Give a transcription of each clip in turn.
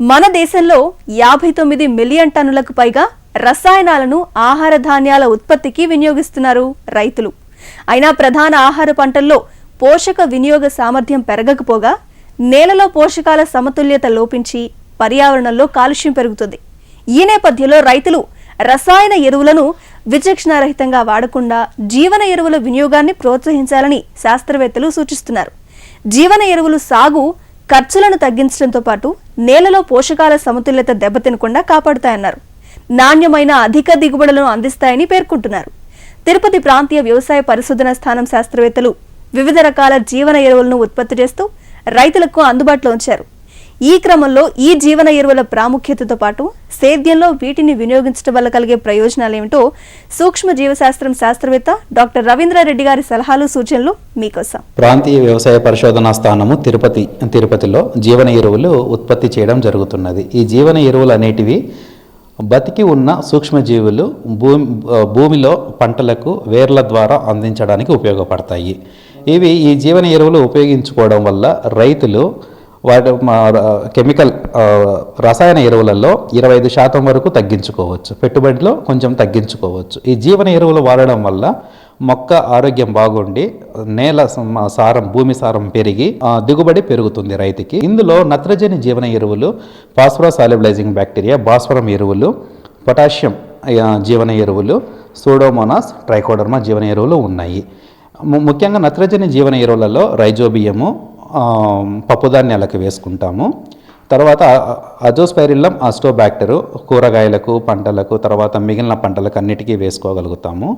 మన దేశంలో యాభై తొమ్మిది మిలియన్ టన్నులకు పైగా రసాయనాలను ఆహార ధాన్యాల ఉత్పత్తికి వినియోగిస్తున్నారు రైతులు. అయినా ప్రధాన ఆహార పంటల్లో పోషక వినియోగ సామర్థ్యం పెరగకపోగా నేలలో పోషకాల సమతుల్యత లోపించి పర్యావరణంలో కాలుష్యం పెరుగుతుంది. ఈ నేపథ్యంలో రైతులు రసాయన ఎరువులను విచక్షణారహితంగా వాడకుండా జీవన ఎరువుల వినియోగాన్ని ప్రోత్సహించాలని శాస్త్రవేత్తలు సూచిస్తున్నారు. జీవన ఎరువులు సాగు ఖర్చులను తగ్గించడంతో పాటు నేలలో పోషకాల సమతుల్యత దెబ్బతినకుండా కాపాడుతాయన్నారు. నాణ్యమైన అధిక దిగుబడులను అందిస్తాయని పేర్కొంటున్నారు. తిరుపతి ప్రాంతీయ వ్యవసాయ పరిశోధన స్థానం శాస్త్రవేత్తలు వివిధ రకాల జీవన ఎరువులను ఉత్పత్తి చేస్తూ రైతులకు అందుబాటులో ఉంచారు. ఈ క్రమంలో ఈ జీవన ఎరువుల ప్రాముఖ్యతతో పాటు సేద్యంలో వీటిని వినియోగించడం వల్ల కలిగే ప్రయోజనాలు ఏమిటో సూక్ష్మ జీవశాస్త్రం శాస్త్రవేత్త డాక్టర్ రవీంద్రారెడ్డి గారి సలహాలు సూచనలు మీకోసం. ప్రాంతీయ వ్యవసాయ పరిశోధనా స్థానము తిరుపతి తిరుపతిలో జీవన ఎరువులు ఉత్పత్తి చేయడం జరుగుతున్నది. ఈ జీవన ఎరువులు అనేటివి బతికి ఉన్న సూక్ష్మజీవులు భూమి భూమిలో పంటలకు వేర్ల ద్వారా అందించడానికి ఉపయోగపడతాయి. ఇవి ఈ జీవన ఎరువులు ఉపయోగించుకోవడం వల్ల రైతులు వాటి మా కెమికల్ రసాయన ఎరువులలో ఇరవై ఐదు శాతం వరకు తగ్గించుకోవచ్చు. పెట్టుబడిలో కొంచెం తగ్గించుకోవచ్చు. ఈ జీవన ఎరువులు వాడడం వల్ల మొక్క ఆరోగ్యం బాగుండి నేల సారం భూమి సారం పెరిగి దిగుబడి పెరుగుతుంది రైతుకి. ఇందులో నత్రజని జీవన ఎరువులు ఫాస్ఫరస్ సాలిబిలైజింగ్ బ్యాక్టీరియా భాస్వరం ఎరువులు పొటాషియం జీవన ఎరువులు సూడోమోనాస్ ట్రైకోడర్మా జీవన ఎరువులు ఉన్నాయి. ముఖ్యంగా నత్రజని జీవన ఎరువులలో రైజోబియము పప్పుధాన్యాలకు వేసుకుంటాము. తర్వాత అజోస్పైరిల్లం అస్టోబ్యాక్టరు కూరగాయలకు పంటలకు తర్వాత మిగిలిన పంటలకు అన్నిటికీ వేసుకోగలుగుతాము.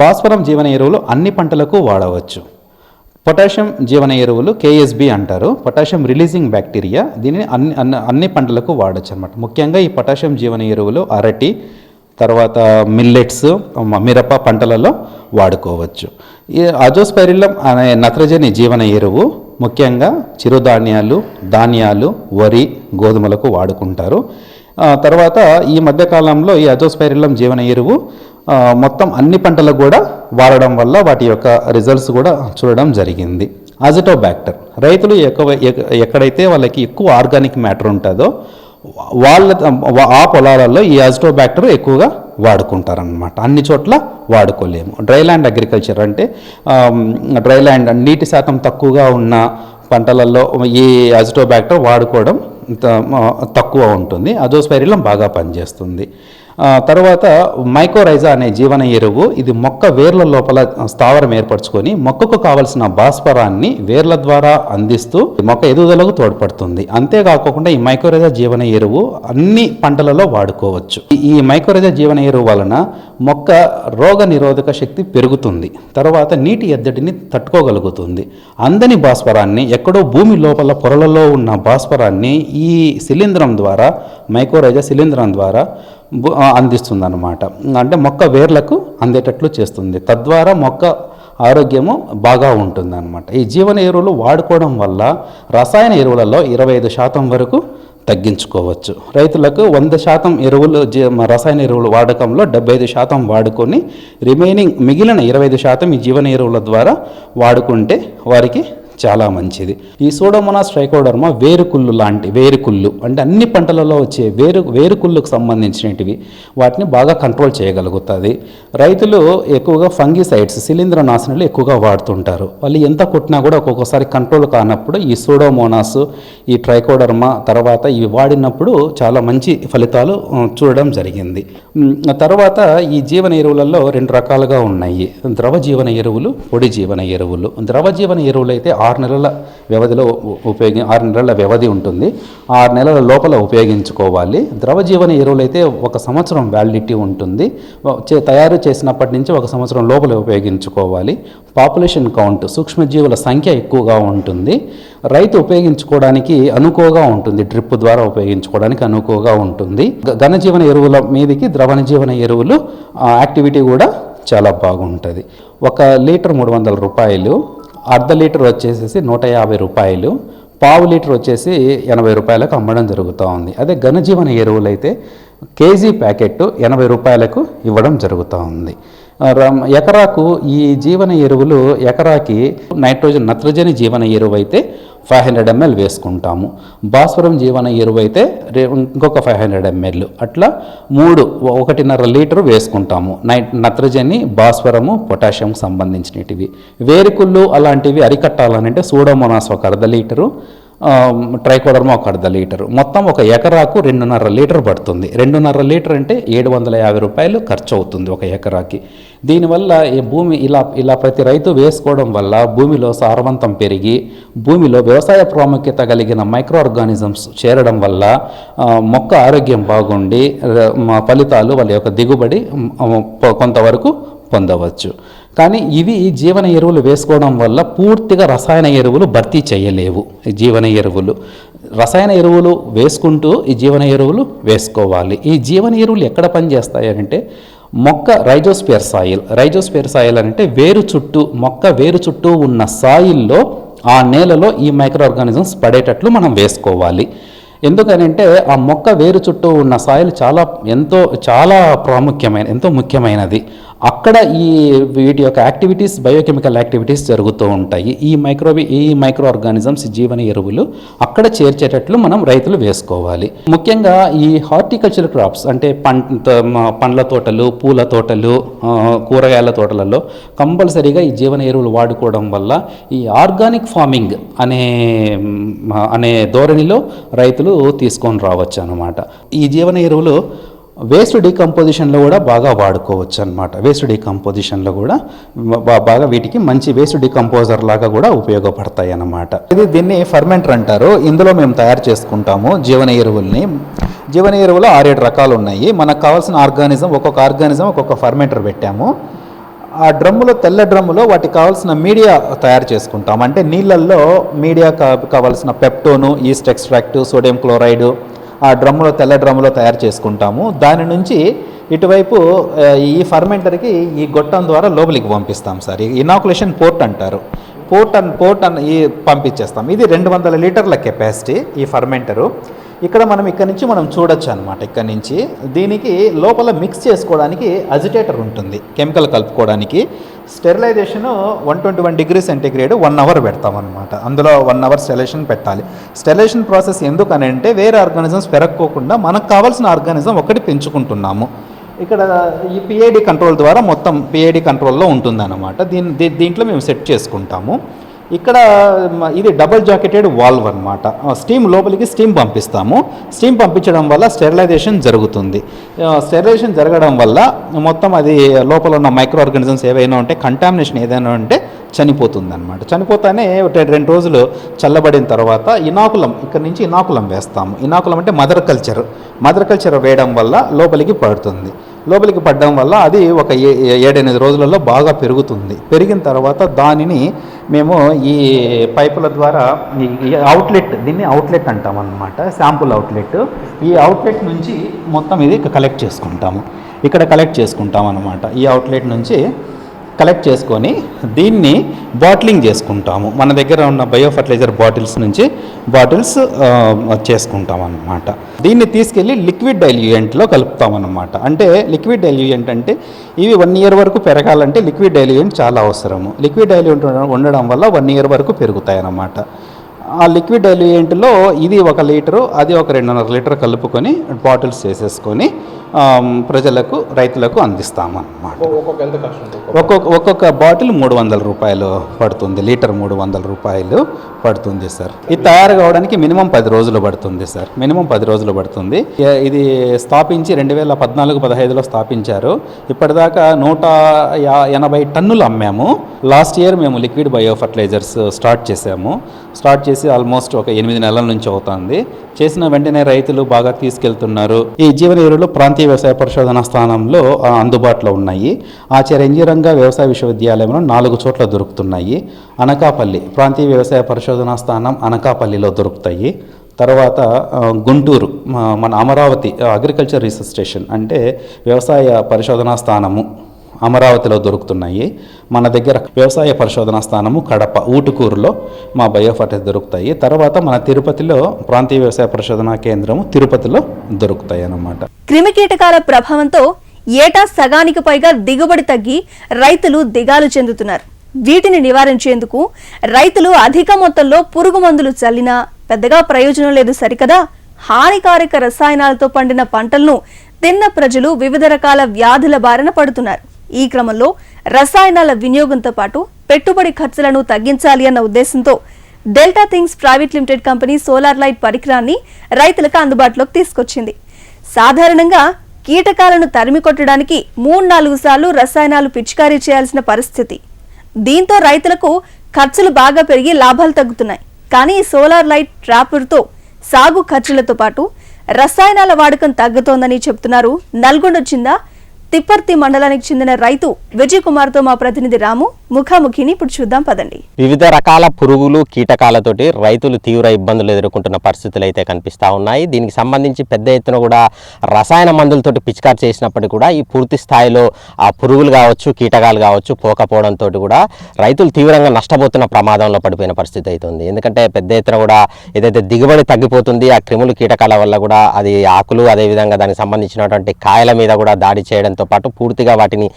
భాస్వరం జీవన ఎరువులు అన్ని పంటలకు వాడవచ్చు. పొటాషియం జీవన ఎరువులు కేఎస్బి అంటారు. పొటాషియం రిలీజింగ్ బ్యాక్టీరియా దీనిని అన్ని అన్ని అన్ని పంటలకు వాడచ్చు అనమాట ముఖ్యంగా ఈ పొటాషియం జీవన ఎరువులు అరటి తర్వాత మిల్లెట్స్ మిరప పంటలలో వాడుకోవచ్చు. ఈ అజోస్పైరిల్లం అనే నత్రజని జీవన ఎరువు ముఖ్యంగా చిరుధాన్యాలు ధాన్యాలు వరి గోధుమలకు వాడుకుంటారు. తర్వాత ఈ మధ్యకాలంలో ఈ అజోస్పైరిల్లం జీవన ఎరువు మొత్తం అన్ని పంటలకు కూడా వాడడం వల్ల వాటి యొక్క రిజల్ట్స్ కూడా చూడడం జరిగింది. అజిటోబ్యాక్టర్ రైతులు ఎక్కువ ఎక్కడైతే వాళ్ళకి ఎక్కువ ఆర్గానిక్ మ్యాటర్ ఉంటుందో వాళ్ళ ఆ పొలాలలో ఈ అజిటోబ్యాక్టర్ ఎక్కువగా వాడుకుంటారనమాట అన్ని చోట్ల వాడుకోలేము. డ్రై ల్యాండ్ అగ్రికల్చర్ అంటే డ్రై ల్యాండ్ నీటి శాతం తక్కువగా ఉన్న పంటలలో ఈ అజిటోబ్యాక్టర్ వాడుకోవడం త- తక్కువ ఉంటుంది. అజోస్పైరిలం బాగా పనిచేస్తుంది. తర్వాత మైకోరైజా అనే జీవన ఎరువు ఇది మొక్క వేర్ల లోపల స్థావరం ఏర్పరచుకొని మొక్కకు కావలసిన భాస్వరాన్ని వేర్ల ద్వారా అందిస్తూ మొక్క ఎదుగుదలకు తోడ్పడుతుంది. అంతేకాకుండా ఈ మైకోరైజా జీవన ఎరువు అన్ని పంటలలో వాడుకోవచ్చు. ఈ- మైకోరైజా జీవన ఎరువు వలన మొక్క రోగ నిరోధక శక్తి పెరుగుతుంది. తర్వాత నీటి ఎద్దడిని తట్టుకోగలుగుతుంది. అందని భాస్వరాన్ని ఎక్కడో భూమి లోపల పొరలలో ఉన్న భాస్వరాన్ని ఈ శిలీంధ్రం ద్వారా మైకోరైజా శిలీంధ్రం ద్వారా అందిస్తుంది అనమాట అందిస్తుందన్నమాట. అంటే మొక్క వేర్లకు అందేటట్లు చేస్తుంది. తద్వారా మొక్క ఆరోగ్యము బాగా ఉంటుందన్నమాట. ఈ జీవన ఎరువులు వాడుకోవడం వల్ల రసాయన ఎరువులలో ఇరవై ఐదు శాతం వరకు తగ్గించుకోవచ్చు. రైతులకు వంద శాతం ఎరువులు రసాయన ఎరువులు వాడకంలో డెబ్బై ఐదు శాతం వాడుకొని రిమైనింగ్ మిగిలిన ఇరవై ఐదు శాతం ఈ జీవన ఎరువుల ద్వారా వాడుకుంటే వారికి చాలా మంచిది. ఈ సూడోమోనాస్ ట్రైకోడర్మా వేరుకుళ్ళు లాంటి వేరుకుళ్ళు అంటే అన్ని పంటలలో వచ్చే వేరు వేరుకుళ్ళుకు సంబంధించినటివి. వాటిని బాగా కంట్రోల్ చేయగలుగుతుంది. రైతులు ఎక్కువగా ఫంగిసైడ్స్ శిలీంద్ర నాశనలు ఎక్కువగా వాడుతుంటారు. వాళ్ళు ఎంత కొట్టినా కూడా ఒక్కొక్కసారి కంట్రోల్ కానప్పుడు ఈ సూడోమోనాస్ ఈ ట్రైకోడర్మా తర్వాత ఇవి వాడినప్పుడు చాలా మంచి ఫలితాలు చూడడం జరిగింది. తర్వాత ఈ జీవన ఎరువులలో రెండు రకాలుగా ఉన్నాయి. ద్రవ జీవన ఎరువులు పొడి జీవన ఎరువులు. ద్రవ జీవన ఎరువులు అయితే ఆరు నెలల వ్యవధిలో ఉపయోగి ఆరు నెలల వ్యవధి ఉంటుంది. ఆరు నెలల లోపల ఉపయోగించుకోవాలి. ద్రవ జీవన ఎరువులైతే ఒక సంవత్సరం వ్యాలిడిటీ ఉంటుంది. చే- తయారు చేసినప్పటి నుంచి ఒక సంవత్సరం లోపల ఉపయోగించుకోవాలి. పాపులేషన్ కౌంట్ సూక్ష్మజీవుల సంఖ్య ఎక్కువగా ఉంటుంది. రైతు ఉపయోగించుకోవడానికి అనుకువగా ఉంటుంది. డ్రిప్ ద్వారా ఉపయోగించుకోవడానికి అనుకువగా ఉంటుంది. ఘనజీవన ఎరువుల మీదకి ద్రవణ జీవన ఎరువులు యాక్టివిటీ కూడా చాలా బాగుంటుంది. ఒక లీటర్ మూడు వందల రూపాయలు అర్ధ లీటర్ వచ్చేసేసి నూట యాభై రూపాయలు పావు లీటర్ వచ్చేసి ఎనభై రూపాయలకు అమ్మడం జరుగుతూ ఉంది. అదే ఘనజీవన ఎరువులు అయితే కేజీ ప్యాకెట్ ఎనభై రూపాయలకు ఇవ్వడం జరుగుతూ ఉంది. ఎకరాకు ఈ జీవన ఎరువులు ఎకరాకి నైట్రోజన్ నత్రజని జీవన ఎరువు అయితే ఫైవ్ హండ్రెడ్ ఎంఎల్ వేసుకుంటాము. భాస్వరం జీవన ఎరువు అయితే ఇంకొక ఫైవ్ హండ్రెడ్ ఎంఎల్ అట్లా మూడు ఒకటిన్నర లీటర్ వేసుకుంటాము. నై నత్రజని భాస్వరము పొటాషియం సంబంధించినటివి. వేరుకుళ్ళు అలాంటివి అరికట్టాలనంటే సూడోమోనాస్ ఒక అర్ధ లీటరు ట్రైకోడర్మా ఒక అర్ధ లీటరు. మొత్తం ఒక ఎకరాకు రెండున్నర లీటర్ పడుతుంది. రెండున్నర లీటర్ అంటే ఏడు వందల యాభై రూపాయలు ఖర్చు అవుతుంది ఒక ఎకరాకి. దీనివల్ల ఈ భూమి ఇలా ఇలా ప్రతి రైతు వేసుకోవడం వల్ల భూమిలో సారవంతం పెరిగి భూమిలో వ్యవసాయ ప్రాముఖ్యత కలిగిన మైక్రో ఆర్గానిజమ్స్ చేరడం వల్ల మొక్క ఆరోగ్యం బాగుండి ఫలితాలు వాళ్ళ యొక్క దిగుబడి కొంతవరకు పొందవచ్చు. కానీ ఇవి జీవన ఎరువులు వేసుకోవడం వల్ల పూర్తిగా రసాయన ఎరువులు భర్తీ చేయలేవు. ఈ జీవన ఎరువులు. రసాయన ఎరువులు వేసుకుంటూ ఈ జీవన ఎరువులు వేసుకోవాలి. ఈ జీవన ఎరువులు ఎక్కడ పనిచేస్తాయి అంటే మొక్క రైజోస్పియర్ సాయిల్. రైజోస్పియర్ సాయిల్ అంటే వేరు చుట్టూ మొక్క వేరు చుట్టూ ఉన్న సాయిల్లో ఆ నేలలో ఈ మైక్రో ఆర్గానిజమ్స్ పడేటట్లు మనం వేసుకోవాలి. ఎందుకనంటే ఆ మొక్క వేరు చుట్టూ ఉన్న సాయిల్ చాలా ఎంతో చాలా ప్రాముఖ్యమైన ఎంతో ముఖ్యమైనది. అక్కడ ఈ వీటి యొక్క యాక్టివిటీస్ బయోకెమికల్ యాక్టివిటీస్ జరుగుతూ ఉంటాయి. ఈ మైక్రోబి ఈ మైక్రో ఆర్గానిజమ్స్ జీవన ఎరువులు అక్కడ చేర్చేటట్లు మనం రైతులు వేసుకోవాలి. ముఖ్యంగా ఈ హార్టికల్చర్ క్రాప్స్ అంటే పంట పండ్ల తోటలు పూల తోటలు కూరగాయల తోటలలో కంపల్సరీగా ఈ జీవన ఎరువులు వాడుకోవడం వల్ల ఈ ఆర్గానిక్ ఫార్మింగ్ అనే అనే ధోరణిలో రైతులు తీసుకొని రావచ్చు అనమాట ఈ జీవన ఎరువులు వేస్ట్ డీకంపోజిషన్లో కూడా బాగా వాడుకోవచ్చు అనమాట వేస్ట్ డీకంపోజిషన్లో కూడా బాగా వీటికి మంచి వేస్ట్ డీకంపోజర్ లాగా కూడా ఉపయోగపడతాయి అన్నమాట ఇది దీన్ని ఫర్మెంటర్ అంటారు. ఇందులో మేము తయారు చేసుకుంటాము జీవన ఎరువుల్ని. జీవన ఎరువులు ఆరేడు రకాలు ఉన్నాయి. మనకు కావాల్సిన ఆర్గానిజం ఒక్కొక్క ఆర్గానిజం ఒక్కొక్క ఫర్మెంటర్ పెట్టాము. ఆ డ్రమ్ములో తెల్ల డ్రమ్ములో వాటికి కావాల్సిన మీడియా తయారు చేసుకుంటాం అంటే నీళ్ళల్లో మీడియా కా కావాల్సిన peptone yeast extract sodium chloride ఆ డ్రమ్ములో తెల్ల డ్రమ్ములో తయారు చేసుకుంటాము. దాని నుంచి ఇటువైపు ఈ ఫర్మెంటర్కి ఈ గొట్టం ద్వారా లోపలికి పంపిస్తాం సార్. ఇనాకులేషన్ పోర్ట్ అంటారు. పోర్ట్ అన్ పోర్ట్ అన్ ఈ పంపించేస్తాం ఇది రెండు వందల లీటర్ల కెపాసిటీ ఈ ఫర్మెంటరు. ఇక్కడ మనం ఇక్కడ నుంచి మనం చూడొచ్చు అనమాట ఇక్కడ నుంచి దీనికి లోపల మిక్స్ చేసుకోవడానికి అజిటేటర్ ఉంటుంది. కెమికల్ కలుపుకోవడానికి. Sterilisation one twenty one degree centigrade one hour పెడతామన్నమాట. అందులో వన్ అవర్ స్టెలేషన్ పెట్టాలి. స్టెలేషన్ ప్రాసెస్ ఎందుకనంటే వేరే ఆర్గానిజమ్స్ పెరగకోకుండా మనకు కావాల్సిన ఆర్గానిజం ఒకటి పెంచుకుంటున్నాము. ఇక్కడ ఈ పిఐడి కంట్రోల్ ద్వారా మొత్తం పిఐడి కంట్రోల్లో ఉంటుందన్నమాట. దీని దీంట్లో మేము సెట్ చేసుకుంటాము. ఇక్కడ ఇది డబుల్ జాకెటెడ్ వాల్వ్ అనమాట స్టీమ్ లోపలికి స్టీమ్ పంపిస్తాము. స్టీమ్ పంపించడం వల్ల స్టెరిలైజేషన్ జరుగుతుంది. స్టెరిలైజేషన్ జరగడం వల్ల మొత్తం అది లోపల ఉన్న మైక్రో ఆర్గానిజమ్స్ ఏవైనా ఉంటే కంటామినేషన్ ఏదైనా ఉంటే చనిపోతుంది అనమాట చనిపోతానే రెండు రోజులు చల్లబడిన తర్వాత ఇనాకులం ఇక్కడ నుంచి ఇనాకులం వేస్తాము. ఇనాకులం అంటే మదర్ కల్చర్ మదర్ కల్చర్ వేయడం వల్ల లోపలికి పడుతుంది. లోపలికి పడడం వల్ల అది ఒక ఏ- ఏడెనిమిది రోజులలో బాగా పెరుగుతుంది. పెరిగిన తర్వాత దానిని మేము ఈ పైపుల ద్వారా ఈ- అవుట్లెట్ దీన్ని అవుట్లెట్ అంటాం అనమాట శాంపుల్ అవుట్లెట్ ఈ అవుట్లెట్ నుంచి మొత్తం ఇది కలెక్ట్ చేసుకుంటాము. ఇక్కడ కలెక్ట్ చేసుకుంటాం అనమాట ఈ అవుట్లెట్ నుంచి కలెక్ట్ చేసుకొని దీన్ని బాటిలింగ్ చేసుకుంటాము. మన దగ్గర ఉన్న బయో ఫర్టిలైజర్ బాటిల్స్ నుంచి బాటిల్స్ చేసుకుంటాం అన్నమాట దీన్ని తీసుకెళ్ళి లిక్విడ్ డైల్యూయెంట్లో కలుపుతామన్నమాట. అంటే లిక్విడ్ డైల్యూయెంట్ అంటే ఇవి వన్ ఇయర్ వరకు పెరగాలంటే లిక్విడ్ డైల్యూయెంట్ చాలా అవసరము. లిక్విడ్ డైల్యూయెంట్ ఉండడం వల్ల వన్ ఇయర్ వరకు పెరుగుతాయి అన్నమాట ఆ లిక్విడ్ డైల్యూయెంట్లో ఇది ఒక లీటరు అది ఒక రెండున్నర లీటర్ కలుపుకొని బాటిల్స్ చేసేసుకొని ప్రజలకు రైతులకు అందిస్తామన్నమాట. ఒక్కొక్క ఒక్కొక్క ఒక్కొక్క బాటిల్ మూడు వందల రూపాయలు పడుతుంది. లీటర్ మూడు వందల రూపాయలు పడుతుంది సార్. ఇది తయారు కావడానికి మినిమం పది రోజులు పడుతుంది సార్. మినిమం పది రోజులు పడుతుంది. ఇది స్థాపించి రెండు వేల పద్నాలుగు పదహైదులో స్థాపించారు. ఇప్పటిదాకా నూట ఎనభై టన్నులు అమ్మాము. లాస్ట్ ఇయర్ మేము లిక్విడ్ బయో ఫర్టిలైజర్స్ స్టార్ట్ చేసాము స్టార్ట్ చేసి ఆల్మోస్ట్ ఒక ఎనిమిది నెలల నుంచి అవుతుంది. చేసిన వెంటనే రైతులు బాగా తీసుకెళ్తున్నారు. ఈ జీవన ఎరువులు భారతీయ వ్యవసాయ పరిశోధన స్థానంలో అందుబాటులో ఉన్నాయి. ఆచార్య ఇంజనీరంగ వ్యవసాయ విశ్వవిద్యాలయంలో నాలుగు చోట్ల దొరుకుతున్నాయి. అనకాపల్లి ప్రాంతీయ వ్యవసాయ పరిశోధన స్థానం అనకాపల్లిలో దొరుకుతాయి. తర్వాత గుంటూరు మన అమరావతి అగ్రికల్చర్ రీసెర్చ్ స్టేషన్ అంటే వ్యవసాయ పరిశోధనా స్థానము. అమరావతిలో దొరుకుతున్నాయి. మన దగ్గర వ్యవసాయ పరిశోధనా స్థానము కడప ఊటుకూరులో మా బయోఫర్టిస్ దొరుకుతాయి. తర్వాత మన తిరుపతిలో ప్రాంతీయ వ్యవసాయ పరిశోధనా కేంద్రము తిరుపతిలో దొరుకుతాయి అన్నమాట. క్రిమికీటకాల ప్రభావంతో ఏటా సగానికి పైగా దిగుబడి తగ్గి రైతులు దిగాలు చెందుతున్నారు. వీటిని నివారించేందుకు రైతులు అధిక మొత్తంలో పురుగు మందులు చల్లినా పెద్దగా ప్రయోజనం లేదు సరికదా? హానికారక రసాయనాలతో పండిన పంటలను తిన్న ప్రజలు వివిధ రకాల వ్యాధుల బారిన పడుతున్నారు. ఈ క్రమంలో రసాయనాల వినియోగంతో పాటు పెట్టుబడి ఖర్చులను తగ్గించాలి అన్న ఉద్దేశంతో delta things private limited company solar light పరికరాన్ని రైతులకు అందుబాటులోకి తీసుకొచ్చింది. సాధారణంగా కీటకాలను తరిమి కొట్టడానికి మూడు నాలుగు సార్లు రసాయనాలు పిచికారీ చేయాల్సిన పరిస్థితి. దీంతో రైతులకు ఖర్చులు బాగా పెరిగి లాభాలు తగ్గుతున్నాయి. కానీ సోలార్ లైట్ ట్రాపర్తో సాగు ఖర్చులతో పాటు రసాయనాల వాడకం తగ్గుతోందని చెబుతున్నారు నల్గొండ జిల్లా తిప్పర్తి మండలానికి చెందిన రైతు విజయ్ కుమార్తో మా ప్రతినిధి రాము. ముఖాముఖిని ఇప్పుడు చూద్దాం పదండి. వివిధ రకాల పురుగులు కీటకాలతోటి రైతులు తీవ్ర ఇబ్బందులు ఎదుర్కొంటున్న పరిస్థితులు అయితే కనిపిస్తూ ఉన్నాయి. దీనికి సంబంధించి పెద్ద ఎత్తున కూడా రసాయన మందులతోటి పిచికారు చేసినప్పటికీ కూడా ఈ పూర్తి స్థాయిలో ఆ పురుగులు కావచ్చు కీటకాలు కావచ్చు పోకపోవడంతో కూడా రైతులు తీవ్రంగా నష్టపోతున్న ప్రమాదంలో పడిపోయిన పరిస్థితి అవుతుంది ఎందుకంటే పెద్ద ఎత్తున కూడా ఏదైతే దిగుబడి తగ్గిపోతుంది ఆ క్రిములు కీటకాల వల్ల కూడా అది ఆకులు అదేవిధంగా దానికి సంబంధించినటువంటి కాయల మీద కూడా దాడి చేయడంతో పాటు పూర్తిగా వాటిని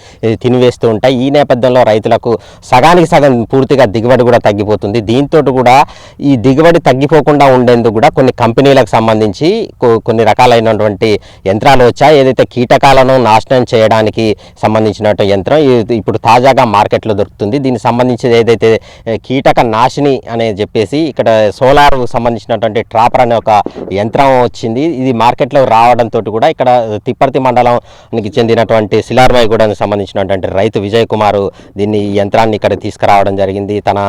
తినివేస్తూ ఉంటాయి. ఈ నేపథ్యంలో రైతులకు సగానికి సగం పూర్తిగా దిగుబడి కూడా తగ్గిపోతుంది. దీంతో కూడా ఈ దిగుబడి తగ్గిపోకుండా ఉండేందుకు కూడా కొన్ని కంపెనీలకు సంబంధించి కొన్ని రకాలైనటువంటి యంత్రాలు వచ్చాయి. ఏదైతే కీటకాలను నాశనం చేయడానికి సంబంధించినటువంటి యంత్రం ఇప్పుడు తాజాగా మార్కెట్లో దొరుకుతుంది. దీనికి సంబంధించి ఏదైతే కీటక నాశిని అనే చెప్పేసి ఇక్కడ సోలార్ సంబంధించినటువంటి ట్రాపర్ అనే ఒక యంత్రం వచ్చింది. ఇది మార్కెట్లో రావడంతో కూడా ఇక్కడ తిప్పర్తి మండలానికి చెందినటువంటి శిలార్మాయిగూడకు సంబంధించినటువంటి రైతు విజయ్ కుమార్ దీన్ని ఈ యంత్రాన్ని ఇక్కడ తీసుకురావడం జరిగింది. తన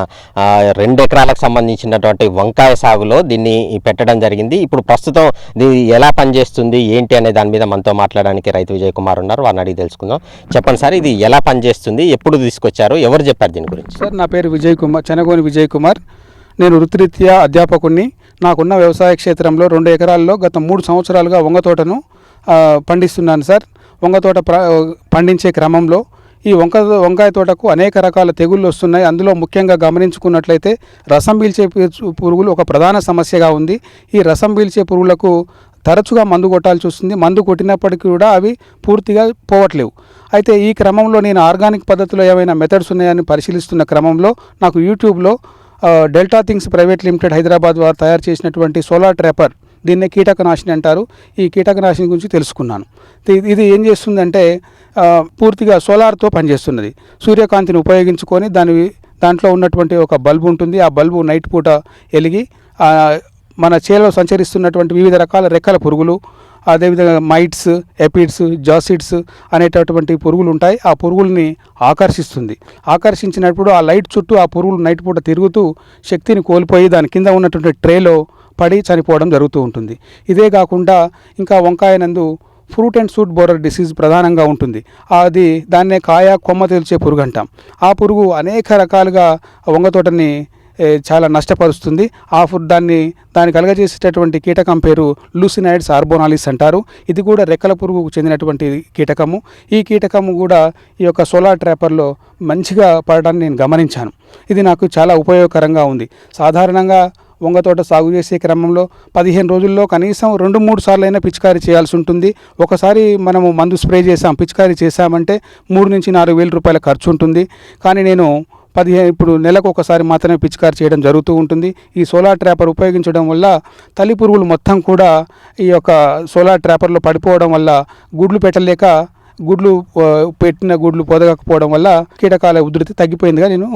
రెండు ఎకరాలకు సంబంధించినటువంటి వంకాయ సాగులో దీన్ని పెట్టడం జరిగింది. ఇప్పుడు ప్రస్తుతం ఇది ఎలా పనిచేస్తుంది ఏంటి అనే దాని మీద మనతో మాట్లాడడానికి రైతు విజయ్ కుమార్ ఉన్నారు. వారిని అడిగి తెలుసుకుందాం. చెప్పండి సార్ ఇది ఎలా పనిచేస్తుంది ఎప్పుడు తీసుకొచ్చారు ఎవరు చెప్పారు దీని గురించి? సార్ నా పేరు విజయ్ కుమార్ చెనగోని విజయ్ కుమార్. నేను వృత్తిరీత్యా అధ్యాపకుణ్ణి. నాకున్న వ్యవసాయ క్షేత్రంలో రెండు ఎకరాల్లో గత మూడు సంవత్సరాలుగా వంగ తోటను పండిస్తున్నాను సార్. వంగ తోట ప్ర పండించే క్రమంలో ఈ వంక వంకాయ తోటకు అనేక రకాల తెగుళ్ళు వస్తున్నాయి. అందులో ముఖ్యంగా గమనించుకున్నట్లయితే రసం పీల్చే పురుగులు ఒక ప్రధాన సమస్యగా ఉంది. ఈ రసం పీల్చే పురుగులకు తరచుగా మందు కొట్టాల్సి వస్తుంది. మందు కొట్టినప్పటికీ కూడా అవి పూర్తిగా పోవట్లేవు. అయితే ఈ క్రమంలో నేను ఆర్గానిక్ పద్ధతిలో ఏమైనా మెథడ్స్ ఉన్నాయని పరిశీలిస్తున్న క్రమంలో నాకు యూట్యూబ్లో delta things private limited Hyderabad వారు తయారు చేసినటువంటి సోలార్ ట్రాపర్ దీన్నే కీటకనాశిని అంటారు. ఈ కీటకనాశిని గురించి తెలుసుకున్నాను. ఇది- ఏం చేస్తుందంటే పూర్తిగా సోలార్తో పనిచేస్తున్నది. సూర్యకాంతిని ఉపయోగించుకొని దాని దాంట్లో ఉన్నటువంటి ఒక బల్బు ఉంటుంది. ఆ బల్బు నైట్ పూట వెలిగి మన చేలో సంచరిస్తున్నటువంటి వివిధ రకాల రెక్కల పురుగులు అదేవిధంగా మైట్స్ ఎపిడ్స్ జాసిడ్స్ అనేటటువంటి పురుగులు ఉంటాయి. ఆ పురుగుల్ని ఆకర్షిస్తుంది. ఆకర్షించినప్పుడు ఆ లైట్ చుట్టూ ఆ పురుగులు నైట్ పూట తిరుగుతూ శక్తిని కోల్పోయి దాని కింద ఉన్నటువంటి ట్రేలో పడి చనిపోవడం జరుగుతూ ఉంటుంది. ఇదే కాకుండా ఇంకా వంకాయ నందు fruit and shoot borer disease ప్రధానంగా ఉంటుంది. అది దాన్నే కాయ కొమ్మ తెలిచే పురుగు అంటాం ఆ పురుగు అనేక రకాలుగా వంగ తోటని చాలా నష్టపరుస్తుంది. ఆ ఫుడ్ దాన్ని దాన్ని కలగజేసేటటువంటి కీటకం పేరు లూసినైడ్స్ ఆర్బోనాలిస్ అంటారు. ఇది కూడా రెక్కల పురుగుకు చెందినటువంటి కీటకము. ఈ కీటకము కూడా ఈ యొక్క సోలార్ ట్రాపర్లో మంచిగా పడడాన్ని నేను గమనించాను. ఇది నాకు చాలా ఉపయోగకరంగా ఉంది. సాధారణంగా వంగ తోట సాగు చేసే క్రమంలో పదిహేను రోజుల్లో కనీసం రెండు మూడు సార్లు అయినా పిచికారీ చేయాల్సి ఉంటుంది. ఒకసారి మనము మందు స్ప్రే చేసాం పిచికారీ చేసామంటే మూడు నుంచి నాలుగు వేల రూపాయల ఖర్చు ఉంటుంది. కానీ నేను పదిహేను ఇప్పుడు నెలకు ఒకసారి మాత్రమే పిచికారి చేయడం జరుగుతూ ఉంటుంది. ఈ సోలార్ ట్రాపర్ ఉపయోగించడం వల్ల తల్లి పురుగులు మొత్తం కూడా ఈ యొక్క సోలార్ ట్రాపర్లో పడిపోవడం వల్ల గుడ్లు పెట్టలేక గుడ్లు పెట్టిన గుడ్లు పొదగకపోవడం వల్ల కీటకాల ఉధృతి తగ్గిపోయిందిగా నేను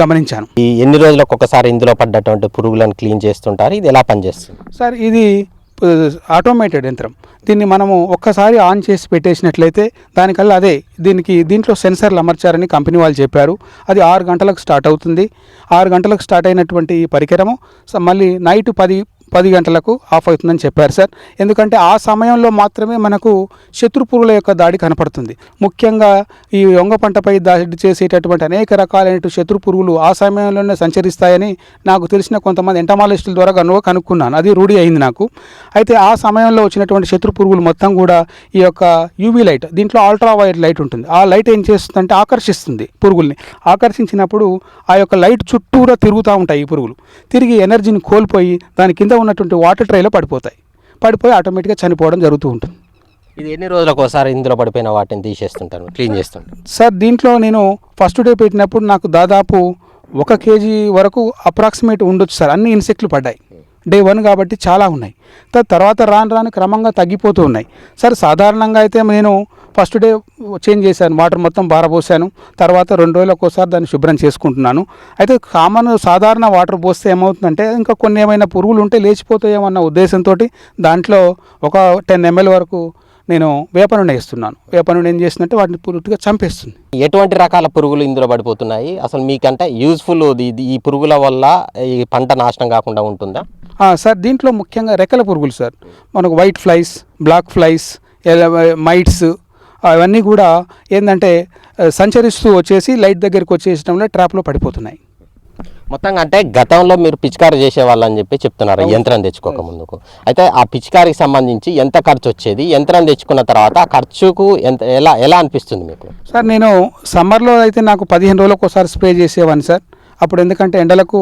గమనించాను. ఈ ఎన్ని రోజులకు ఒకసారి ఇందులో పడ్డటువంటి పురుగులను క్లీన్ చేస్తుంటారు? ఇది ఎలా పనిచేస్తుంది? సార్ ఇది ఆటోమేటెడ్ యంత్రం. దీన్ని మనము ఒక్కసారి ఆన్ చేసి పెట్టేసినట్లయితే దానికల్లా అదే దీనికి దీంట్లో సెన్సర్లు అమర్చారని కంపెనీ వాళ్ళు చెప్పారు. అది ఆరు గంటలకు స్టార్ట్ అవుతుంది. ఆరు గంటలకు స్టార్ట్ అయినటువంటి ఈ పరికరము స- మళ్ళీ నైట్ పది పది గంటలకు ఆఫ్ అవుతుందని చెప్పారు సార్. ఎందుకంటే ఆ సమయంలో మాత్రమే మనకు శత్రు పురుగుల యొక్క దాడి కనపడుతుంది. ముఖ్యంగా ఈ వంగ పంటపై దాడి చేసేటటువంటి అనేక రకాలైన శత్రు పురుగులు ఆ సమయంలోనే సంచరిస్తాయని నాకు తెలిసిన కొంతమంది ఎంటమాలజిస్టుల ద్వారా కనుక కనుక్కున్నాను. అది రూఢి అయింది నాకు. అయితే ఆ సమయంలో వచ్చినటువంటి శత్రు పురుగులు మొత్తం కూడా ఈ యొక్క యూవీ లైట్ దీంట్లో అల్ట్రా వైట్ లైట్ ఉంటుంది. ఆ లైట్ ఏం చేస్తుందంటే ఆకర్షిస్తుంది పురుగుల్ని. ఆకర్షించినప్పుడు ఆ యొక్క లైట్ చుట్టూరా తిరుగుతూ ఉంటాయి ఈ పురుగులు. తిరిగి ఎనర్జీని కోల్పోయి దాని కింద ఉన్నటువంటి వాటర్ ట్రైలో పడిపోతాయి. పడిపోయి ఆటోమేటిక్గా చనిపోవడం జరుగుతూ ఉంటుంది. ఇది ఎన్ని రోజులకు ఒకసారి ఇందులో పడిపోయిన వాటిని తీసేస్తుంటాను క్లీన్ చేస్తుంటాను సార్ దీంట్లో నేను ఫస్ట్ డే పెట్టినప్పుడు నాకు దాదాపు ఒక కేజీ వరకు అప్రాక్సిమేట్ ఉండొచ్చు సార్. అన్ని ఇన్సెక్ట్లు పడ్డాయి. డే వన్ కాబట్టి చాలా ఉన్నాయి. త- తర్వాత రాను రాను క్రమంగా తగ్గిపోతూ ఉన్నాయి. సార్ సాధారణంగా అయితే నేను ఫస్ట్ డే చేంజ్ చేశాను. వాటర్ మొత్తం బారబోసాను. తర్వాత రెండు రోజులకు ఒకసారి దాన్ని శుభ్రం చేసుకుంటున్నాను. అయితే కామన్ సాధారణ వాటర్ పోస్తే ఏమవుతుందంటే ఇంకా కొన్ని ఏమైనా పురుగులు ఉంటే లేచిపోతాయేమన్న ఉద్దేశంతో దాంట్లో ఒక టెన్ ఎంఎల్ వరకు నేను వేప నూనె వేస్తున్నాను. వేప నూనె ఏం చేస్తుందంటే వాటిని పూర్తిగా చంపేస్తుంది. ఎటువంటి రకాల పురుగులు ఇందులో పడిపోతున్నాయి? అసలు మీకంటే యూజ్ఫుల్ ఈ పురుగుల వల్ల ఈ పంట నాశనం కాకుండా ఉంటుందా? సార్ దీంట్లో ముఖ్యంగా రెక్కల పురుగులు సార్. మనకు white flies black flies mites అవన్నీ కూడా ఏంటంటే సంచరిస్తూ వచ్చేసి లైట్ దగ్గరికి వచ్చేసడంలో ట్రాప్లో పడిపోతున్నాయి. మొత్తంగా అంటే గతంలో మీరు పిచికారీ చేసేవాళ్ళని చెప్పి చెప్తున్నారు యంత్రం తెచ్చుకోక ముందుకు. అయితే ఆ పిచికారికి సంబంధించి ఎంత ఖర్చు వచ్చేది? యంత్రం తెచ్చుకున్న తర్వాత ఆ ఖర్చుకు ఎంత ఎలా ఎలా అనిపిస్తుంది మీకు? సార్ నేను సమ్మర్లో అయితే నాకు పదిహేను రోజులకు ఒకసారి స్ప్రే చేసేవాడిని సార్. అప్పుడు ఎందుకంటే ఎండలకు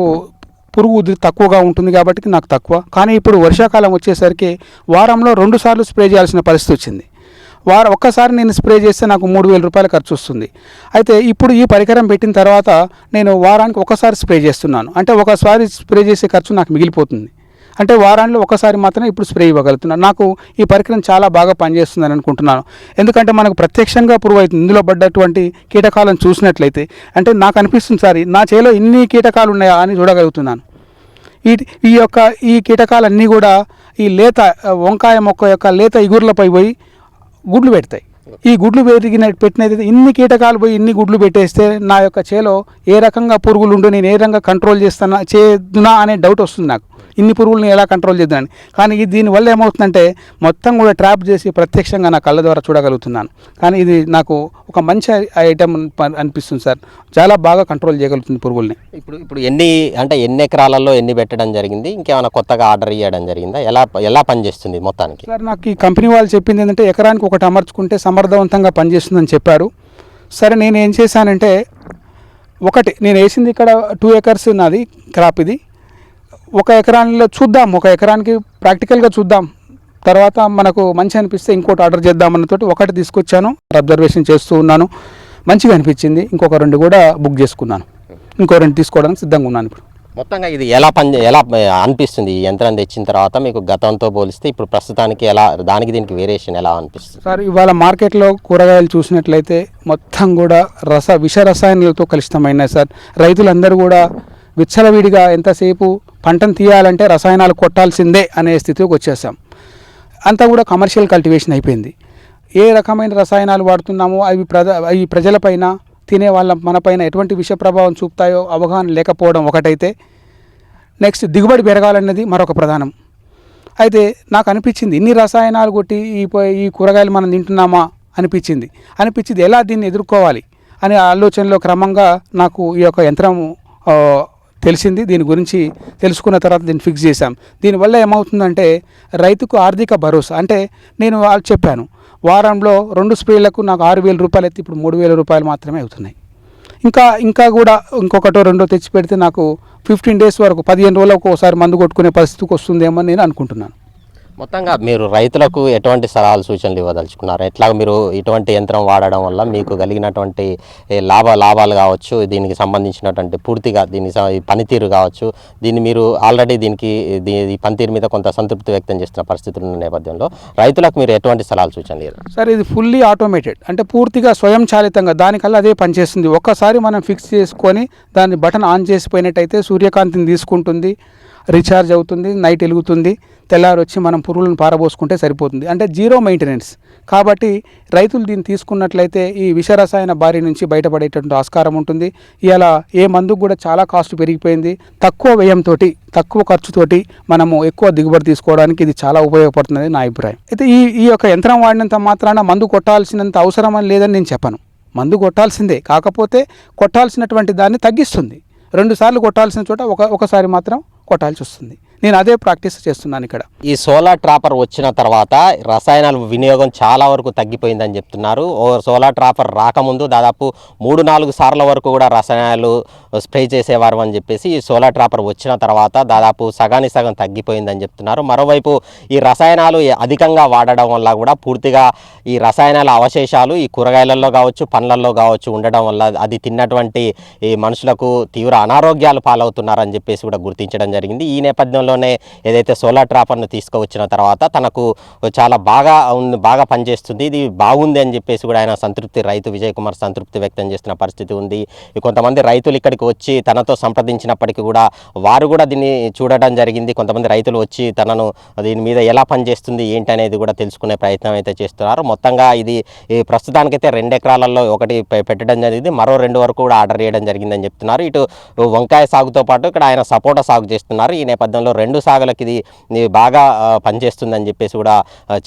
పురుగు ఉధృతి తక్కువగా ఉంటుంది కాబట్టి నాకు తక్కువ. కానీ ఇప్పుడు వర్షాకాలం వచ్చేసరికి వారంలో రెండు సార్లు స్ప్రే చేయాల్సిన పరిస్థితి వచ్చింది. వారం ఒక్కసారి నేను స్ప్రే చేస్తే నాకు మూడు వేల రూపాయలు ఖర్చు వస్తుంది. అయితే ఇప్పుడు ఈ పరికరం పెట్టిన తర్వాత నేను వారానికి ఒకసారి స్ప్రే చేస్తున్నాను. అంటే ఒకసారి స్ప్రే చేసే ఖర్చు నాకు మిగిలిపోతుంది. అంటే వారాల్లో ఒకసారి మాత్రమే ఇప్పుడు స్ప్రే ఇవ్వగలుగుతున్నాను. నాకు ఈ పరికరం చాలా బాగా పనిచేస్తుందని అనుకుంటున్నాను. ఎందుకంటే మనకు ప్రత్యక్షంగా పురుగు అవుతుంది. ఇందులో పడ్డటువంటి కీటకాలను చూసినట్లయితే అంటే నాకు అనిపిస్తుంది సార్ నా చేలో ఇన్ని కీటకాలు ఉన్నాయా అని చూడగలుగుతున్నాను. ఈ ఈ యొక్క ఈ కీటకాలన్నీ కూడా ఈ లేత వంకాయ మొక్క యొక్క లేత ఇగుర్లపై పోయి గుడ్లు పెడతాయి. ఈ గుడ్లు పెరిగిన పెట్టినైతే ఇన్ని కీటకాలు పోయి ఇన్ని గుడ్లు పెట్టేస్తే నా యొక్క చేలో ఏ రకంగా పురుగులు ఉండు నేను ఏ రకంగా కంట్రోల్ చేస్తానా చేదునా అనే డౌట్ వస్తుంది నాకు. ఇన్ని పురుగులను ఎలా కంట్రోల్ చేద్దామని. కానీ ఇది దీనివల్ల ఏమవుతుందంటే మొత్తం కూడా ట్రాప్ చేసి ప్రత్యక్షంగా నా కళ్ళ ద్వారా చూడగలుగుతున్నాను. కానీ ఇది నాకు ఒక మంచి ఐటమ్ అనిపిస్తుంది సార్. చాలా బాగా కంట్రోల్ చేయగలుగుతుంది పురుగుల్ని. ఇప్పుడు ఇప్పుడు ఎన్ని అంటే ఎన్ని ఎకరాలలో ఎన్ని పెట్టడం జరిగింది? ఇంకేమైనా కొత్తగా ఆర్డర్ ఇవ్వడం జరిగిందా? ఎలా ఎలా పనిచేస్తుంది మొత్తానికి? సార్ నాకు ఈ కంపెనీ వాళ్ళు చెప్పింది ఏంటంటే ఎకరానికి ఒకటి అమర్చుకుంటే సమర్థవంతంగా పనిచేస్తుందని చెప్పారు. సరే నేను ఏం చేశానంటే ఒకటి నేను వేసింది ఇక్కడ టూ ఎకర్స్ నాది క్రాప్ ఇది. ఒక ఎకరానిలో చూద్దాం. ఒక ఎకరానికి ప్రాక్టికల్గా చూద్దాం. తర్వాత మనకు మంచి అనిపిస్తే ఇంకోటి ఆర్డర్ చేద్దామన్నతోటి ఒకటి తీసుకొచ్చాను. అబ్జర్వేషన్ చేస్తూ ఉన్నాను. మంచిగా అనిపించింది. ఇంకొక రెండు కూడా బుక్ చేసుకున్నాను. ఇంకో రెండు తీసుకోవడానికి సిద్ధంగా ఉన్నాను ఇప్పుడు. మొత్తంగా ఇది ఎలా పని ఎలా అనిపిస్తుంది ఈ యంత్రం తెచ్చిన తర్వాత మీకు గతంతో పోలిస్తే ఇప్పుడు ప్రస్తుతానికి ఎలా దానికి దీనికి వేరియేషన్ ఎలా అనిపిస్తుంది? సార్ ఇవాళ మార్కెట్లో కూరగాయలు చూసినట్లయితే మొత్తం కూడా రస విష రసాయనాలతో కలుషితమైనాయి సార్. రైతులందరూ కూడా విచ్చలవిడిగా ఎంతసేపు పంటను తీయాలంటే రసాయనాలు కొట్టాల్సిందే అనే స్థితికి వచ్చేసాం. అంతా కూడా కమర్షియల్ కల్టివేషన్ అయిపోయింది. ఏ రకమైన రసాయనాలు వాడుతున్నామో అవి ప్రజ అవి ప్రజలపైన తినే వాళ్ళ మనపైన ఎటువంటి విష ప్రభావం చూపుతాయో అవగాహన లేకపోవడం ఒకటైతే నెక్స్ట్ దిగుబడి పెరగాలన్నది మరొక ప్రధానం. అయితే నాకు అనిపించింది ఇన్ని రసాయనాలు కొట్టి ఈ ఈ కూరగాయలు మనం తింటున్నామా అనిపించింది. అనిపించింది ఎలా దీన్ని ఎదుర్కోవాలి అనే ఆలోచనలో క్రమంగా నాకు ఈ యొక్క యంత్రం తెలిసింది. దీని గురించి తెలుసుకున్న తర్వాత దీన్ని ఫిక్స్ చేశాం. దీనివల్ల ఏమవుతుందంటే రైతుకు ఆర్థిక భరోసా అంటే నేను వాళ్ళు చెప్పాను వారంలో రెండు స్ప్రేలకు నాకు ఆరు వేల రూపాయలు అయితే ఇప్పుడు మూడు వేల రూపాయలు మాత్రమే అవుతున్నాయి. ఇంకా ఇంకా కూడా ఇంకొకటో రెండో తెచ్చి పెడితే నాకు ఫిఫ్టీన్ డేస్ వరకు పదిహేను రోజులకు ఒకసారి మందు కొట్టుకునే పరిస్థితికి వస్తుందేమో అని నేను అనుకుంటున్నాను. మొత్తంగా మీరు రైతులకు ఎటువంటి సలహాలు సూచనలు ఇవ్వదలుచుకున్నారు? ఎట్లా మీరు ఇటువంటి యంత్రం వాడడం వల్ల మీకు కలిగినటువంటి లాభ లాభాలు కావచ్చు దీనికి సంబంధించినటువంటి పూర్తిగా దీని పనితీరు కావచ్చు దీన్ని మీరు ఆల్రెడీ దీనికి దీని ఈ పనితీరు మీద కొంత సంతృప్తి వ్యక్తం చేస్తున్న పరిస్థితులు ఉన్న నేపథ్యంలో రైతులకు మీరు ఎటువంటి సలహాలు సూచనలు ఇవ్వరు సార్ ఇది ఫుల్లీ ఆటోమేటెడ్. అంటే పూర్తిగా స్వయంచాలితంగా దానికల్లా అదే పనిచేస్తుంది ఒక్కసారి మనం ఫిక్స్ చేసుకొని దాన్ని బటన్ ఆన్ చేసిపోయినట్టయితే సూర్యకాంతిని తీసుకుంటుంది రీఛార్జ్ అవుతుంది నైట్ వెలుగుతుంది. తెల్లారి వచ్చి మనం పురుగులను పారబోసుకుంటే సరిపోతుంది. అంటే జీరో మెయింటెనెన్స్. కాబట్టి రైతులు దీన్ని తీసుకున్నట్లయితే ఈ విషరసాయన బారి నుంచి బయటపడేటటువంటి ఆస్కారం ఉంటుంది. ఇలా ఏ మందుకు కూడా చాలా కాస్ట్ పెరిగిపోయింది. తక్కువ వ్యయంతో తక్కువ ఖర్చుతోటి మనము ఎక్కువ దిగుబడి తీసుకోవడానికి ఇది చాలా ఉపయోగపడుతుంది నా అభిప్రాయం. అయితే ఈ ఈ యొక్క యంత్రం వాడినంత మాత్రాన మందు కొట్టాల్సినంత అవసరం అని లేదని నేను చెప్పను. మందు కొట్టాల్సిందే. కాకపోతే కొట్టాల్సినటువంటి దాన్ని తగ్గిస్తుంది. రెండు సార్లు కొట్టాల్సిన చోట ఒక ఒకసారి మాత్రం కొట్టాల్సి వస్తుంది. నేను అదే ప్రాక్టీస్ చేస్తున్నాను ఇక్కడ. ఈ సోలార్ ట్రాపర్ వచ్చిన తర్వాత రసాయనాల వినియోగం చాలా వరకు తగ్గిపోయిందని చెప్తున్నారు. ఓ సోలార్ ట్రాపర్ రాకముందు దాదాపు మూడు నాలుగు సార్ల వరకు కూడా రసాయనాలు స్ప్రే చేసేవారు అని చెప్పేసి ఈ సోలార్ ట్రాపర్ వచ్చిన తర్వాత దాదాపు సగానికి సగం తగ్గిపోయిందని చెప్తున్నారు. మరోవైపు ఈ రసాయనాలు అధికంగా వాడడం వల్ల కూడా పూర్తిగా ఈ రసాయనాల అవశేషాలు ఈ కూరగాయలలో కావచ్చు పండ్లల్లో కావచ్చు ఉండడం వల్ల అది తిన్నటువంటి ఈ మనుషులకు తీవ్ర అనారోగ్యాలు పాలవుతున్నారని చెప్పేసి కూడా గుర్తించడం జరిగింది. ఈ నేపథ్యంలో నేపథ్యంలోనే ఏదైతే సోలార్ ట్రాపర్ను తీసుకువచ్చిన తర్వాత తనకు చాలా బాగా ఉంది బాగా పనిచేస్తుంది. ఇది బాగుంది అని చెప్పేసి కూడా ఆయన సంతృప్తి రైతు విజయ్ కుమార్ సంతృప్తి వ్యక్తం చేస్తున్న పరిస్థితి ఉంది. కొంతమంది రైతులు ఇక్కడికి వచ్చి తనతో సంప్రదించినప్పటికీ కూడా వారు కూడా దీన్ని చూడడం జరిగింది. కొంతమంది రైతులు వచ్చి తనను దీని మీద ఎలా పనిచేస్తుంది ఏంటి అనేది కూడా తెలుసుకునే ప్రయత్నం అయితే చేస్తున్నారు. మొత్తంగా ఇది ప్రస్తుతానికైతే రెండు ఎకరాలలో ఒకటి పెట్టడం జరిగింది. మరో రెండు వరకు కూడా ఆర్డర్ చేయడం జరిగిందని చెప్తున్నారు. ఇటు వంకాయ సాగుతో పాటు ఇక్కడ ఆయన సపోటా సాగు చేస్తున్నారు. ఈ నేపథ్యంలో రెండు సాగులకు ఇది బాగా పనిచేస్తుందని చెప్పేసి కూడా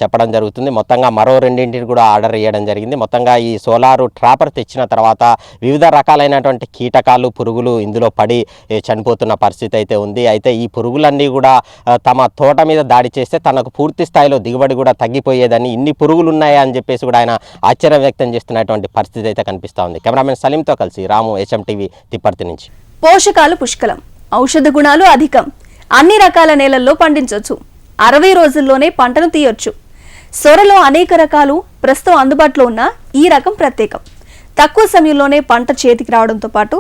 చెప్పడం జరుగుతుంది. మొత్తంగా మరో రెండింటిని కూడా ఆర్డర్ ఇవ్వడం జరిగింది. మొత్తంగా ఈ సోలారు ట్రాపర్ తెచ్చిన తర్వాత వివిధ రకాలైనటువంటి కీటకాలు పురుగులు ఇందులో పడి చనిపోతున్న పరిస్థితి అయితే ఉంది. అయితే ఈ పురుగులన్నీ కూడా తమ తోట మీద దాడి చేస్తే తనకు పూర్తి స్థాయిలో దిగుబడి కూడా తగ్గిపోయేదని ఇన్ని పురుగులు ఉన్నాయా అని చెప్పేసి కూడా ఆయన ఆశ్చర్యం వ్యక్తం చేస్తున్నటువంటి పరిస్థితి అయితే కనిపిస్తూ ఉంది. కెమెరామెన్ సలీంతో కలిసి రాము హెచ్ఎం టీవీ తిప్పర్తి నుంచి. పోషకాలు పుష్కలం. ఔషధ గుణాలు అధికం. అన్ని రకాల నేలల్లో పండించవచ్చు అరవై రోజుల్లోనే పంటను తీయొచ్చు. సొరలో అనేక రకాలు ప్రస్తుతం అందుబాటులో ఉన్న ఈ రకం ప్రత్యేకం. తక్కువ సమయంలోనే పంట చేతికి రావడంతో పాటు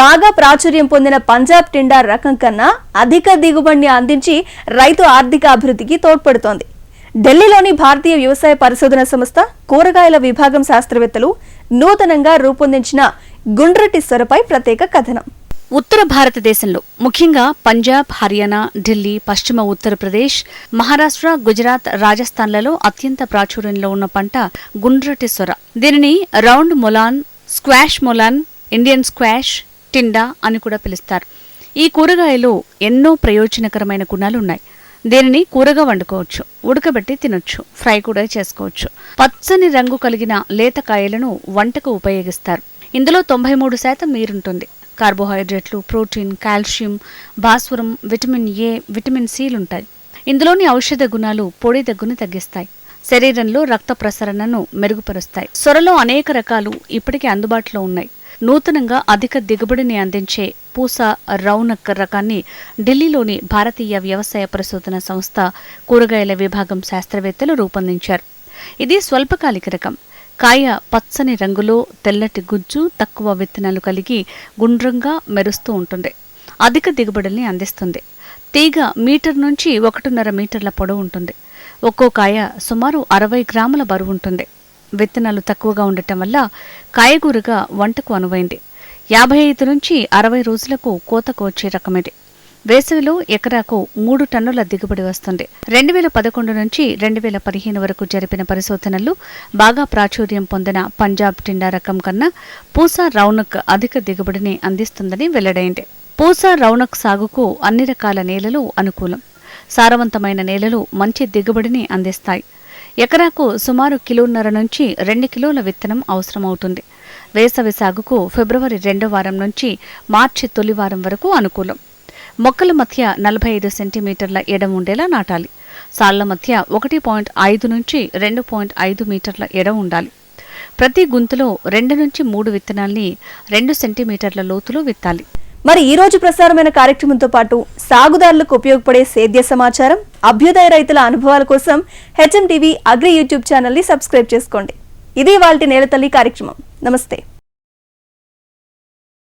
బాగా ప్రాచుర్యం పొందిన పంజాబ్ టిండా రకం కన్నా అధిక దిగుబడిని అందించి రైతు ఆర్థిక అభివృద్ధికి తోడ్పడుతోంది. ఢిల్లీలోని భారతీయ వ్యవసాయ పరిశోధన సంస్థ కూరగాయల విభాగం శాస్త్రవేత్తలు నూతనంగా రూపొందించిన గుండ్రటి సొరపై ప్రత్యేక కథనం. ఉత్తర భారతదేశంలో ముఖ్యంగా పంజాబ్ హర్యానా ఢిల్లీ పశ్చిమ ఉత్తరప్రదేశ్ మహారాష్ట్ర గుజరాత్ రాజస్థాన్లలో అత్యంత ప్రాచుర్యంలో ఉన్న పంట గుండ్రటి సొర. దీనిని round melon squash melon Indian squash tinda అని కూడా పిలుస్తారు. ఈ కూరగాయలో ఎన్నో ప్రయోజనకరమైన గుణాలు ఉన్నాయి. దీనిని కూరగా వండుకోవచ్చు ఉడకబెట్టి తినొచ్చు ఫ్రై కూడా చేసుకోవచ్చు. పచ్చని రంగు కలిగిన లేత కాయలను వంటకు ఉపయోగిస్తారు. ఇందులో తొంభై మూడు శాతం నీరుంటుంది. కార్బోహైడ్రేట్లు ప్రోటీన్ కాల్షియం భాస్వరం విటమిన్ ఏ విటమిన్ సిలుంటాయి ఇందులోని ఔషధ గుణాలు పొడి దగ్గును తగ్గిస్తాయి. శరీరంలో రక్త ప్రసరణను మెరుగుపరుస్తాయి. సొరలో అనేక రకాలు ఇప్పటికే అందుబాటులో ఉన్నాయి. నూతనంగా అధిక దిగుబడిని అందించే పూస రౌనక్ రకాన్ని ఢిల్లీలోని భారతీయ వ్యవసాయ పరిశోధన సంస్థ కూరగాయల విభాగం శాస్త్రవేత్తలు రూపొందించారు. ఇది స్వల్పకాలిక రకం. కాయ పచ్చని రంగులో తెల్లటి గుజ్జు తక్కువ విత్తనాలు కలిగి గుండ్రంగా మెరుస్తూ ఉంటుంది. అధిక దిగుబడుల్ని అందిస్తుంది. తీగ మీటర్ నుంచి ఒకటిన్నర మీటర్ల పొడవు ఉంటుంది. ఒక్కో కాయ సుమారు అరవై గ్రాముల బరువు ఉంటుంది. విత్తనాలు తక్కువగా ఉండటం వల్ల కాయగూరగా వంటకు అనువైంది. యాభై ఐదు నుంచి అరవై రోజులకు కోతకు వచ్చే రకమిది వేసవిలో ఎకరాకు మూడు టన్నుల దిగుబడి వస్తుంది. రెండు వేల పదకొండు నుంచి రెండు వేల పదిహేను వరకు జరిపిన పరిశోధనలు బాగా ప్రాచుర్యం పొందిన పంజాబ్ టిండా రకం కన్నా పూసా రౌనక్ అధిక దిగుబడిని అందిస్తుందని వెల్లడైంది. పూసా రౌనక్ సాగుకు అన్ని రకాల నేలలు అనుకూలం. సారవంతమైన నేలలు మంచి దిగుబడిని అందిస్తాయి. ఎకరాకు సుమారు కిలోన్నర నుంచి రెండు కిలోల విత్తనం అవసరమవుతుంది. వేసవి సాగుకు ఫిబ్రవరి రెండో వారం నుంచి మార్చి తొలి వారం వరకు అనుకూలం. మొక్కల మధ్య నలభై ఐదు సెంటీమీటర్ల ఎడం ఉండేలా నాటాలి. సాళ్ళ మధ్య ఒకటి పాయింట్ ఐదు నుంచి రెండు పాయింట్ ఐదు మీటర్ల ఎడం ఉండాలి. ప్రతి గుంతలో రెండు నుంచి మూడు విత్తనాల్ని రెండు సెంటీమీటర్ల లోతులో విత్తాలి. మరి ఈ రోజు ప్రసారమైన కార్యక్రమంతో పాటు సాగుదారులకు ఉపయోగపడే సేద్య సమాచారం అభ్యుదయ రైతుల అనుభవాల కోసం హెచ్ఎం టీవీ అగ్రి యూట్యూబ్ ఛానల్ని సబ్స్క్రైబ్ చేసుకోండి. ఇది వాళ్ళ నేలతల్లి కార్యక్రమం. నమస్తే.